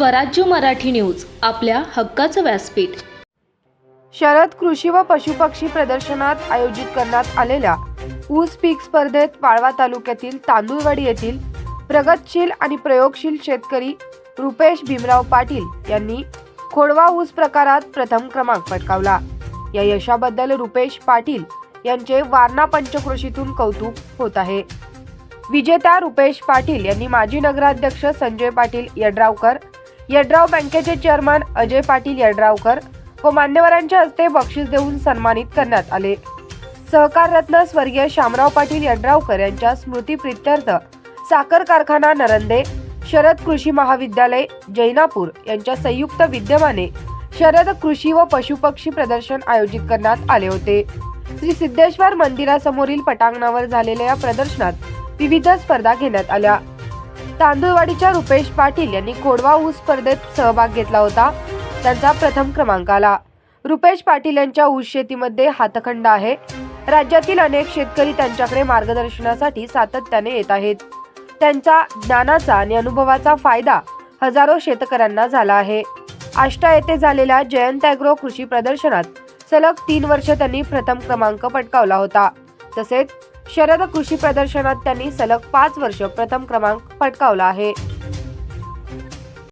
स्वराज्य मराठी न्यूज आपल्या हक्काचं व्यासपीठ. शरद कृषी व पशुपक्षी प्रदर्शनात आयोजित करण्यात आलेल्या ऊस पीक स्पर्धेत वाळवा तालुक्यातील तांदूळवाडी येथील प्रगतशील आणि प्रयोगशील शेतकरी रुपेश भीमराव पाटील यांनी खोडवा ऊस प्रकारात प्रथम क्रमांक पटकावला. या यशाबद्दल रुपेश पाटील यांचे वारणा पंचक्रोशीतून कौतुक होत आहे. विजेता रुपेश पाटील यांनी माजी नगराध्यक्ष संजय पाटील यड्रावकर यड्राव बँकेचे चेअरमन अजय पाटील यड्रावकर व मान्यवरांच्या हस्ते बक्षीस देऊन सन्मानित करण्यात आले. सहकार रत्न स्वर्गीय शामराव पाटील यड्रावकर यांच्या स्मृतीप्रित्यर्थ साखर कारखाना नरंदे शरद कृषी महाविद्यालय जैनापूर यांच्या संयुक्त विद्यमाने शरद कृषी व पशुपक्षी प्रदर्शन आयोजित करण्यात आले होते. श्री सिद्धेश्वर मंदिरासमोरील पटांगणावर झालेल्या या प्रदर्शनात विविध स्पर्धा घेण्यात आल्या. तांदूळवाडीच्या रुपेश पाटील यांनी कोडवा ऊस स्पर्धेत सहभाग घेतला होता. त्यांचा प्रथम क्रमांक आला. रुपेश पाटील यांच्या ऊस शेतीमध्ये हातखंड आहे. राज्यातील अनेक शेतकरी त्यांच्याकडे मार्गदर्शनासाठी सातत्याने येत आहेत. त्यांचा ज्ञानाचा आणि अनुभवाचा फायदा हजारो शेतकऱ्यांना झाला आहे. आष्टा येथे झालेल्या जयंत अॅग्रो कृषी प्रदर्शनात सलग तीन वर्ष त्यांनी प्रथम क्रमांक पटकावला होता. तसेच शरद कृषी प्रदर्शनात त्यांनी सलग पाच वर्ष प्रथम क्रमांक पटकावला आहे.